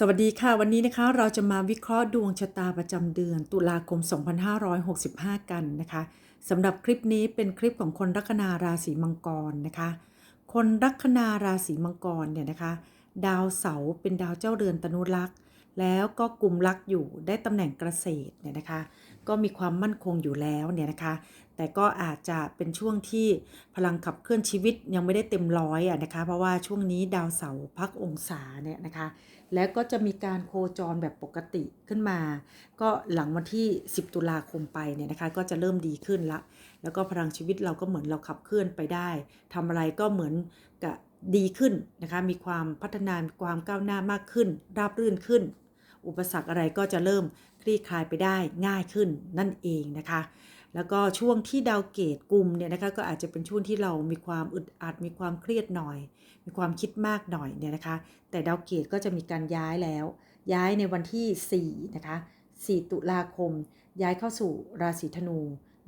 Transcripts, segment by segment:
สวัสดีค่ะ วันนี้นะคะเราจะมาวิเคราะห์ดวงชะตาประจำเดือน ตุลาคม 2565 กันนะคะสำหรับคลิปนี้เป็นคลิปของคนลัคนาราศีมังกรนะคะ คนลัคนาราศีมังกรเนี่ยนะคะ ดาวเสาร์เป็นดาวเจ้าเรือนตนุรักษ์แล้วก็กลุ่มรักอยู่ได้ตำแหน่งเกษตรเนี่ยนะคะ ก็มีความมั่นคงอยู่แล้วเนี่ยนะคะ แต่ก็อาจจะเป็นช่วงที่พลังขับเคลื่อนชีวิตยังไม่ได้เต็มร้อยอะนะคะ เพราะว่าช่วงนี้ดาวเสาร์พักองศาเนี่ยนะคะ แล้วก็จะมีการโคจรแบบปกติขึ้นมา ก็หลังวันที่ 10 ตุลาคมไปเนี่ยนะคะ ก็จะเริ่มดีขึ้นละ แล้วก็พลังชีวิตเราก็เหมือนเราขับเคลื่อนไปได้ทำอะไรก็เหมือนกับดีขึ้นนะคะ มีความพัฒนา มีความก้าวหน้ามากขึ้น ราบรื่นขึ้น อุปสรรคอะไรก็จะเริ่ม ลี่คลายไปได้ง่ายขึ้นนั่นเองนะคะ แล้วก็ช่วงที่ดาวเกตกลุ่มเนี่ยนะคะก็อาจจะเป็นช่วงที่เรามีความอึดอัดมีความเครียดหน่อย มีความคิดมากหน่อยเนี่ยนะคะ แต่ดาวเกตก็จะมีการย้ายแล้ว ย้ายในวันที่4นะคะ4ตุลาคม ย้ายเข้าสู่ราศีธนู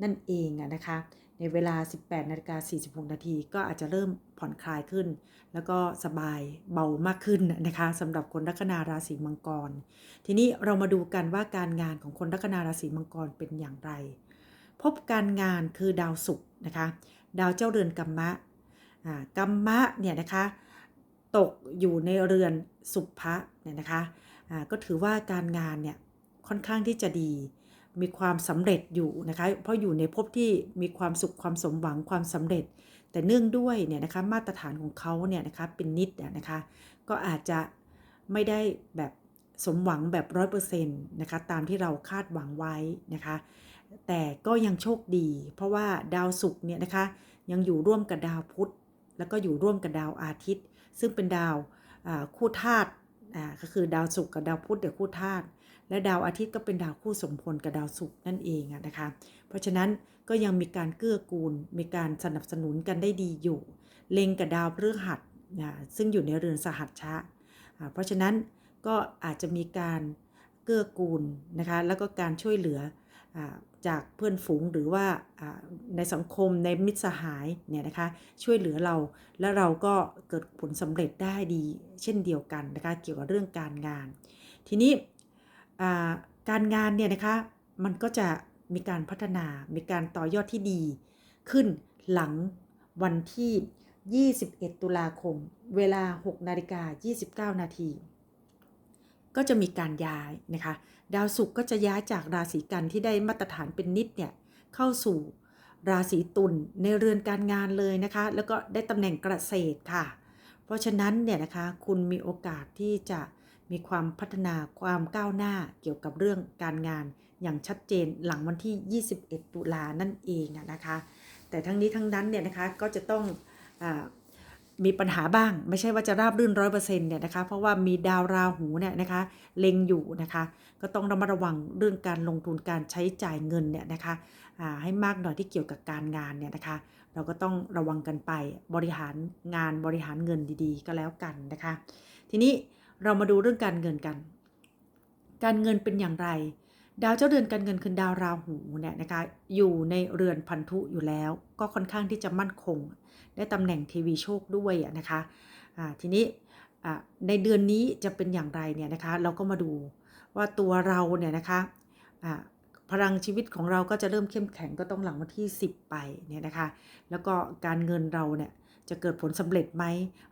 นั่นเองอะนะคะ ในเวลา 18นาฬิกา46นาทีก็อาจจะเริ่มผ่อนคลายขึ้น แล้วก็สบายเบามากขึ้นนะคะสำหรับคนลัคนาราศีมังกร ทีนี้เรามาดูกันว่าการงานของคนลัคนาราศีมังกรเป็นอย่างไร พบการงานคือดาวศุกร์นะคะ ดาวเจ้าเรือนกัมมะอ่ากัมมะเนี่ยนะคะตกอยู่ในเรือนสุภะเนี่ยนะคะอ่าก็ถือว่าการงานเนี่ยค่อนข้างที่จะดี มีความสำเร็จอยู่นะคะ เพราะอยู่ในภพที่มีความสุขความสมหวังความสำเร็จ แต่เนื่องด้วยเนี่ยนะคะมาตรฐานของเขาเนี่ยนะคะเป็นนิดนะคะ ก็อาจจะไม่ได้แบบสมหวังแบบร้อยเปอร์เซ็นต์นะคะตามที่เราคาดหวังไว้นะคะ แต่ก็ยังโชคดี เพราะว่าดาวศุกร์เนี่ยนะคะยังอยู่ร่วมกับดาวพุธ แล้วก็อยู่ร่วมกับดาวอาทิตย์ ซึ่งเป็นดาวคู่ธาตุอ่าก็คือดาวศุกร์กับดาวพุธเดี๋ยวคู่ธาตุ และดาวอาทิตย์ก็เป็นดาวคู่สมพลกับดาวศุกร์นั่นเองนะคะ เพราะฉะนั้นก็ยังมีการเกื้อกูล มีการสนับสนุนกันได้ดีอยู่ เล็งกับดาวพฤหัสนะซึ่งอยู่ในเรือนสหัชชะ เพราะฉะนั้นก็อาจจะมีการเกื้อกูลนะคะแล้วก็การช่วยเหลืออจากเพื่อนฝูงหรือว่าในสังคมในมิตรสหายเนี่ยนะคะช่วยเหลือเราและเราก็เกิดผลสำเร็จได้ดีเช่นเดียวกันนะคะเกี่ยวกับเรื่องการงาน ทีนี้ การงานเนี่ยนะคะมันก็จะมีการพัฒนา มีการต่อยอดที่ดี ขึ้นหลังวันที่ 21 ตุลาคม เวลา 6 นาฬิกา 29 นาที ก็จะมีการย้ายนะคะ ดาวศุกร์ก็จะย้ายจากราศีกันที่ได้มาตรฐานเป็นนิดเนี่ย เข้าสู่ราศีตุลในเรือนการงานเลยนะคะ แล้วก็ได้ตำแหน่งเกษตรค่ะ เพราะฉะนั้นเนี่ยนะคะ คุณมีโอกาสที่จะ มีความพัฒนาความก้าวหน้าเกี่ยวกับเรื่องการงานอย่างชัดเจนหลังวันที่ 21 ตุลานั่นเองนะคะ แต่ทั้งนี้ทั้งนั้นเนี่ยนะคะก็จะต้องอมีปัญหาบ้าง ไม่ใช่ว่าจะราบรื่นร้อยเปอร์เซ็นต์เนี่ยนะคะ เพราะว่ามีดาวราหูเนี่ยนะคะเล็งอยู่นะคะ ก็ต้องระมัดระวังเรื่องการลงทุนการใช้จ่ายเงินเนี่ยนะคะให้มากหน่อยที่เกี่ยวกับการงานเนี่ยนะคะ เราก็ต้องระวังกันไปบริหารงานบริหารเงินดีๆ ก็แล้วกันนะคะ ทีนี้ เรามาดูเรื่องการเงินกัน การเงินเป็นอย่างไร ดาวเจ้าเดือนการเงินคือดาวราหูเนี่ยนะคะอยู่ในเรือนพันธุอยู่แล้ว ก็ค่อนข้างที่จะมั่นคง ได้ตำแหน่งทีวีโชคด้วยอะนะคะอ่าทีนี้อ่าในเดือนนี้จะเป็นอย่างไรเนี่ยนะคะเราก็มาดูว่าตัวเราเนี่ยนะคะอ่าพลังชีวิตของเราก็จะเริ่มเข้มแข็งก็ต้องหลังวันที่ 10 ไปเนี่ยนะคะ แล้วก็การเงินเราเนี่ย จะเกิดผลสำเร็จไหม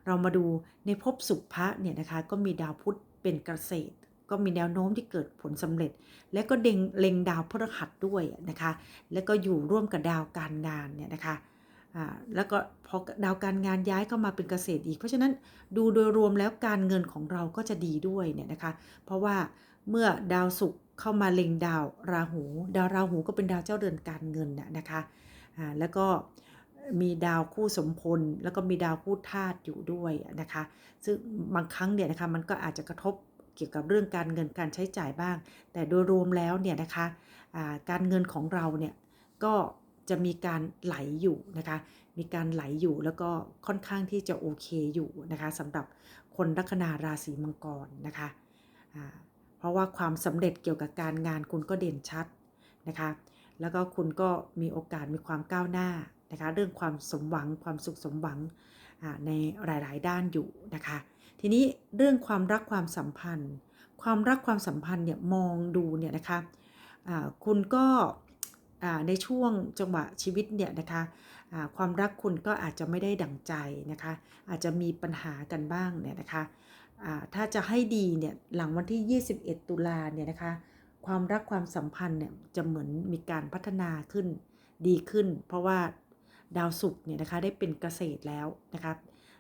เรามาดูในภพสุภะเนี่ยนะคะก็มีดาวพุธเป็นเกษตร ก็มีแนวโน้มที่เกิดผลสำเร็จ และก็เด็งเล็งดาวพฤหัสด้วยนะคะ แล้วก็อยู่ร่วมกับดาวการงานเนี่ยนะคะอ่าแล้วก็พอดาวการงานย้ายเข้ามาเป็นเกษตรอีก เพราะฉะนั้นดูโดยรวมแล้วการเงินของเราก็จะดีด้วยเนี่ยนะคะ เพราะว่าเมื่อดาวศุกร์เข้ามาเล็งดาวราหู ดาวราหูก็เป็นดาวเจ้าเรือนการเงินน่ะนะคะอ่าแล้วก็ มีดาวคู่สมพล แล้วก็มีดาวคู่ธาตุอยู่ด้วยนะคะ ซึ่งบางครั้งเนี่ยนะคะมันก็อาจจะกระทบเกี่ยวกับเรื่องการเงินการใช้จ่ายบ้าง แต่โดยรวมแล้วเนี่ยนะคะาการเงินของเราเนี่ยก็จะมีการไหลอยู่นะคะ มีการไหลอยู่แล้วก็ค่อนข้างที่จะโอเคอยู่นะคะสำหรับคนลัคนาราศีมังกรนะคะเพราะว่าความสำเร็จเกี่ยวกับการงานคุณก็เด่นชัดนะคะ แล้วก็คุณก็มีโอกาสมีความก้าวหน้า นะคะเรื่องความสมหวังความสุขสมหวังอ่าในหลาย ๆ ด้านอยู่นะคะ ทีนี้เรื่องความรักความสัมพันธ์ ความรักความสัมพันธ์เนี่ยมองดูเนี่ยนะคะอ่าคุณก็ในช่วงจังหวะชีวิตเนี่ยนะคะอ่าความรักคุณก็อาจจะไม่ได้ดั่งใจนะคะ อาจจะมีปัญหากันบ้างเนี่ยนะคะอ่าถ้าจะให้ดีเนี่ยหลังวันที่ 21 ตุลาเนี่ยนะคะ ความรักความสัมพันธ์เนี่ยจะเหมือนมีการพัฒนาขึ้นดีขึ้น เพราะว่า ดาวศุกร์เนี่ยนะคะได้เป็นเกษตรแล้วนะคะ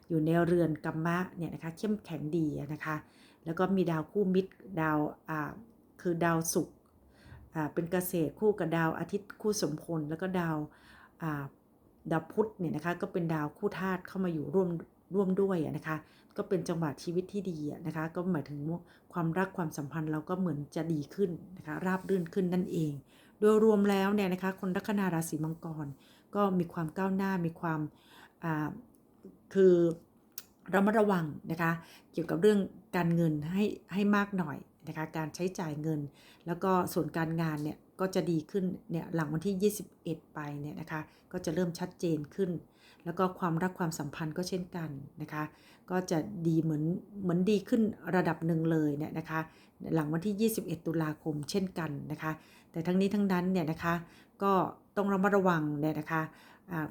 อยู่ในเรือนกัมมะเนี่ยนะคะเข้มแข็งดีนะคะแล้วก็มีดาวคู่มิตรดาวอ่าคือดาวศุกร์อ่าเป็นเกษตรคู่กับดาวอาทิตย์คู่สมพลแล้วก็ดาวอ่าดาวพุธเนี่ยนะคะก็เป็นดาวคู่ธาตุเข้ามาอยู่ร่วมร่วมด้วยนะคะก็เป็นจังหวะชีวิตที่ดีนะคะก็หมายถึงความรักความสัมพันธ์เราก็เหมือนจะดีขึ้นนะคะราบรื่นขึ้นนั่นเอง โดยรวมแล้วเนี่ยนะคะคนลัคนาราศีมังกร ก็มีความก้าวหน้ามีความคือระมัดระวังนะคะเกี่ยวกับเรื่องการเงินให้ให้มากหน่อยนะคะการใช้จ่ายเงิน แล้วก็ส่วนการงานเนี่ยก็จะดีขึ้นเนี่ยหลังวันที่ 21 ไปเนี่ยนะคะก็จะเริ่มชัดเจนขึ้น แล้วก็ความรักความสัมพันธ์ก็เช่นกันนะคะก็จะดีเหมือนเหมือนดีขึ้นระดับหนึ่งเลยเนี่ยนะคะหลังวันที่ 21 ตุลาคมเช่นกันนะคะ แต่ทั้งนี้ทั้งนั้นเนี่ยนะคะก็ต้องระมัดระวังเนี่ยนะคะ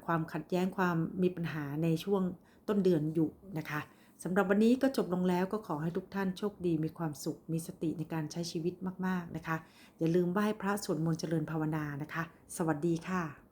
ความขัดแย้งความมีปัญหาในช่วงต้นเดือนอยู่นะคะสำหรับวันนี้ก็จบลงแล้วก็ขอให้ทุกท่านโชคดีมีความสุข มีสติในการใช้ชีวิตมาก ๆ นะคะ อย่าลืมไหว้พระสวดมนต์เจริญภาวนานะคะ สวัสดีค่ะ